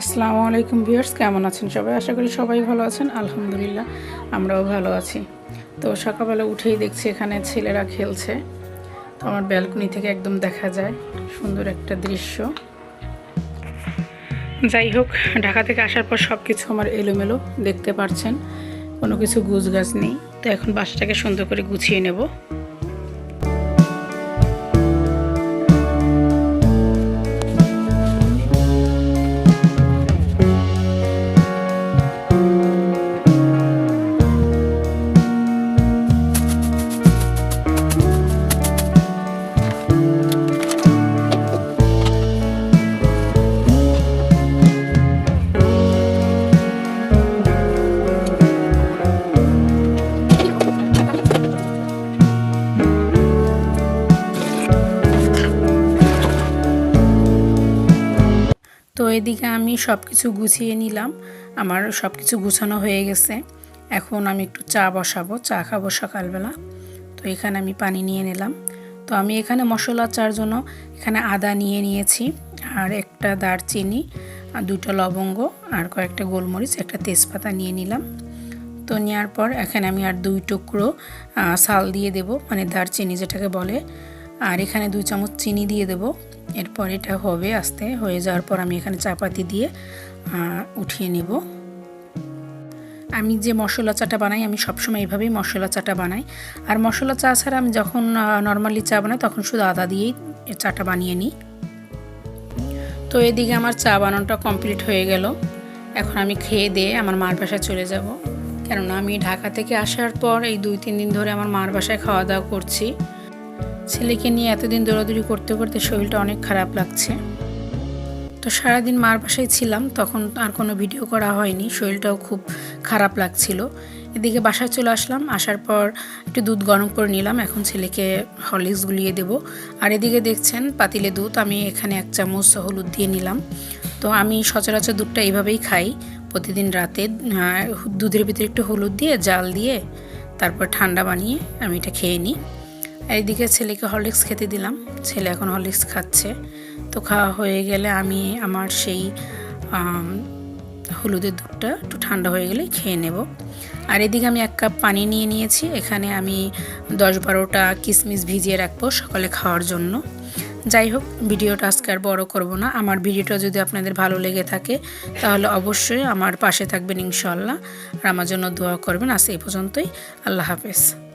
আসসালামু আলাইকুম ভিউয়ার্স, কেমন আছেন সবাই? আশা করি সবাই ভালো আছেন। আলহামদুলিল্লাহ, আমরাও ভালো আছি। তো সকালবেলা উঠেই দেখছি এখানে ছেলেরা খেলছে। তো আমার ব্যালকনি থেকে একদম দেখা যায়, সুন্দর একটা দৃশ্য। যাই হোক, ঢাকা থেকে আসার পর সব কিছু আমার এলোমেলো, দেখতে পারছেন। কোনো কিছু গুছ গাছ নেই। তো এখন বাসাটাকে সুন্দর করে গুছিয়ে নেব। তো এদিকে আমি সব কিছু গুছিয়ে নিলাম। আমার সব কিছু গুছানো হয়ে গেছে। এখন আমি একটু চা বসাবো। চা খাব সকালবেলা। তো এখানে আমি পানি নিয়ে নিলাম। তো আমি এখানে মশলা চার জন্য এখানে আদা নিয়ে নিয়েছি আর একটা দারচিনি, আর দুটো লবঙ্গ আর কয়েকটা গোলমরিচ, একটা তেজপাতা নিয়ে নিলাম। তো নেওয়ার পর এখানে আমি আর দুই টুকরো সাল দিয়ে দেব মানে দারচিনি যেটাকে বলে। আর এখানে দুই চামচ চিনি দিয়ে দেব। এরপর এটা হবে আস্তে, হয়ে যাওয়ার পর আমি এখানে চাপাতি দিয়ে উঠিয়ে নেব। আমি যে মশলা চাটা বানাই, আমি সবসময় এইভাবেই মশলা চাটা বানাই। আর মশলা চা ছাড়া আমি যখন নর্মালি চা বানাই, তখন শুধু আদা দিয়েই চাটা বানিয়ে নিই। তো এদিকে আমার চা বানানোটা কমপ্লিট হয়ে গেল। এখন আমি খেয়ে দিয়ে আমার মার বাসায় চলে যাব। কেননা আমি ঢাকা থেকে আসার পর এই দুই, তিন দিন ধরে আমার মার বাসায় খাওয়া দাওয়া করছি। ছেলেকে নিয়ে এতদিন দৌড়াদৌড়ি করতে করতে শরীরটা অনেক খারাপ লাগছে। তো সারাদিন মার বাসায় ছিলাম, তখন আর কোনো ভিডিও করা হয়নি, শরীরটাও খুব খারাপ লাগছিল। এদিকে বাসায় চলে আসলাম, আসার পর একটু দুধ গরম করে নিলাম, এখন ছেলেকে হরলিক্স গুলিয়ে দেব। আর এদিকে দেখছেন পাতিলে দুধ, আমি এখানে এক চামচ হলুদ দিয়ে নিলাম। তো আমি সচরাচর দুধটা এইভাবেই খাই, প্রতিদিন রাতে দুধের ভিতরে একটু হলুদ দিয়ে, জাল দিয়ে, তারপর ঠান্ডা বানিয়ে আমি এটা খেয়ে নিই। এদিকে ছেলেকে হরলিক্স খেতে দিলাম। ছেলে এখন হরলিক্স খাচ্ছে। তো খাওয়া হয়ে গেলে আমি আমার সেই হলুদের দুধটা একটু ঠান্ডা হয়ে গেলে খেয়ে নেব। আর এদিকে আমি এক কাপ পানি নিয়ে নিয়েছি। এখানে আমি দশ বারোটা কিশমিশ ভিজিয়ে রাখব সকালে খাওয়ার জন্য। যাই হোক, ভিডিওটা আজকে আর বড় করব না। আমার ভিডিওটা যদি আপনাদের ভালো লেগে থাকে, তাহলে অবশ্যই আমার পাশে থাকবেন ইনশাল্লাহ আর আমার জন্য দোয়া করবেন। আজ এই পর্যন্তই। আল্লাহ হাফেজ।